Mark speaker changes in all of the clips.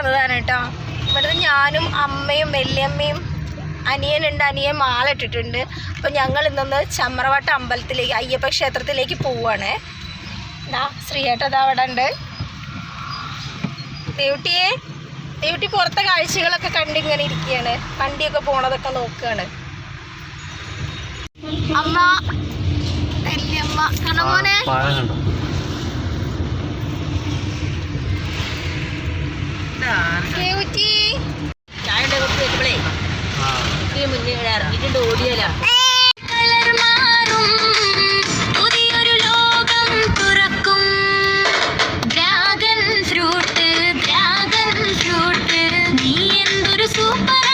Speaker 1: വന്നതാണ് കേട്ടോ. ഇവിടുന്ന് ഞാനും അമ്മയും വല്യമ്മയും അനിയനുണ്ട് അനിയൻ മാളിട്ടിട്ടുണ്ട്. അപ്പോൾ ഞങ്ങൾ ഇന്നൊന്ന് ചമ്രവട്ട അമ്പലത്തിലേക്ക് അയ്യപ്പ ക്ഷേത്രത്തിലേക്ക് പോവുകയാണ് ദാ ശ്രീയേട്ട ദാ അവിടെ ഉണ്ട്. ദേവുട്ടിയെ ദേവുട്ടി പുറത്തെ കാഴ്ചകളൊക്കെ കണ്ടിങ്ങനെ ഇരിക്കുകയാണ്. വണ്ടിയൊക്കെ പോണതൊക്കെ നോക്കുകയാണ്. അമ്മ വല്യമ്മ. കണമോനെ
Speaker 2: പഴം കണ്ടോ
Speaker 1: ദേവുട്ടി.
Speaker 3: ചായ കുറിച്ച് വരുമ്പോഴേ
Speaker 2: ആ.
Speaker 3: ഈ മുന്നേ ഇവിടെ ഇറങ്ങിയിട്ടുണ്ട് ഓടിയല്ല
Speaker 1: കളർ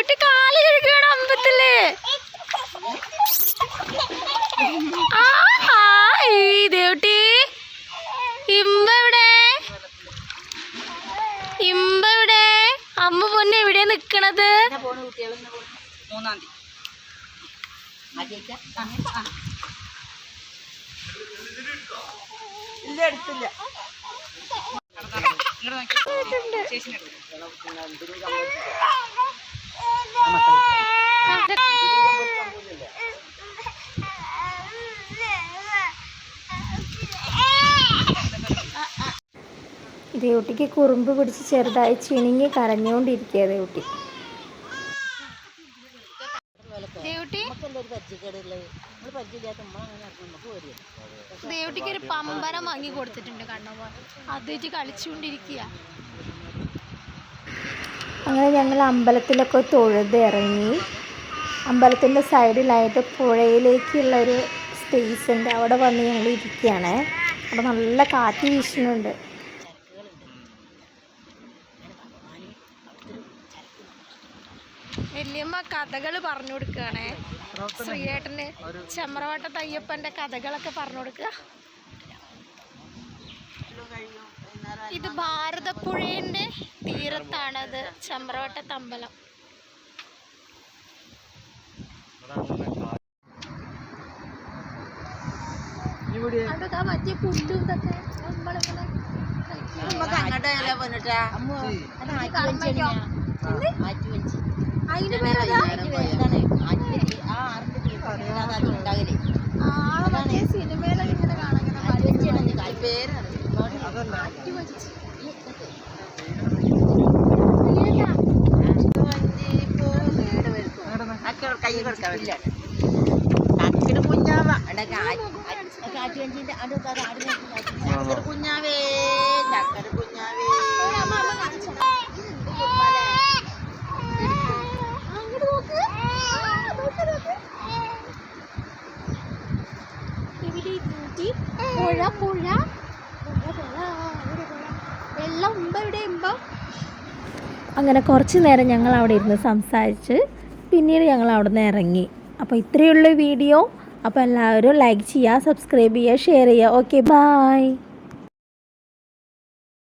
Speaker 1: ദേവിട്ട് കാൽ കഴുകണം അമ്പത്തിൽ. ദേവുട്ടി. ഇമ്പ എവിടെ? ഇമ്പ എവിടെ? അമ്മ പൊന്നെ എവിടെ നിക്കണത്?
Speaker 3: മൂന്നാം തീയതി. ഇല്ല എടുത്തില്ല.
Speaker 1: ദേവുട്ടിക്ക് കുറുമ്പ് പിടിച്ച് ചെറുതായി ചിണിങ്ങി കരഞ്ഞുകൊണ്ടിരിക്കുക ദേവുട്ടി? ദേവുട്ടിക്ക് ഒരു പമ്പരം വാങ്ങി കൊടുത്തിട്ടുണ്ട് കണ്ണമ്മ അതിട്ട് കളിച്ചുകൊണ്ടിരിക്കുക അങ്ങനെ ഞങ്ങൾ അമ്പലത്തിലൊക്കെ തൊഴുത് ഇറങ്ങി. അമ്പലത്തിന്റെ സൈഡിലായിട്ട് പുഴയിലേക്കുള്ളൊരു സ്പേസ് ഉണ്ട് അവിടെ വന്ന് ഞങ്ങൾ ഇരിക്കുകയാണ്. അവിടെ നല്ല കാറ്റ് വീശുന്നുണ്ട്. വല്യമ്മ കഥകൾ പറഞ്ഞു കൊടുക്കുകയാണേ. ശ്രീയേട്ടന് ചെമ്രവട്ട തയ്യപ്പന്റെ കഥകളൊക്കെ പറഞ്ഞു കൊടുക്കുക. ഇത് ഭാരതപ്പുഴയുടെ തീരത്താണത്. ചമ്രവട്ടത്തമ്പലം അതൊക്കെ മറ്റേ പുല്ലും ഇതൊക്കെ നമ്മളിങ്ങനെ
Speaker 3: നമുക്ക് അങ്ങോട്ടല്ല പോന്നിട്ടാ
Speaker 1: അതിന്റെ പേരതാ സിനിമയിലൊക്കെ ഇങ്ങനെ കാണാം ഇങ്ങനെ
Speaker 3: ആറ്റുവഞ്ചിയാണ് പേരാണ് കൈ കൊടുക്കാൻ പറ്റില്ല കക്കിട് കുഞ്ഞാവ കാറ്റുവഞ്ചിന്റെ കുഞ്ഞാവേ ചക്കട് കുഞ്ഞാവേ
Speaker 1: ഇരുന്നിട്ട് പുഴ പുഴ പുഴ പുഴ ഇവിടെ പുഴ അങ്ങനെ കുറച്ച് നേരം ഞങ്ങൾ അവിടെ ഇരുന്ന് സംസാരിച്ച് പിന്നീട് ഞങ്ങൾ അവിടെ നിന്ന് ഇറങ്ങി. അപ്പോൾ ഇത്രയുള്ള വീഡിയോ. അപ്പോൾ എല്ലാവരും ലൈക്ക് ചെയ്യുക സബ്സ്ക്രൈബ് ചെയ്യുക ഷെയർ ചെയ്യുക. Okay bye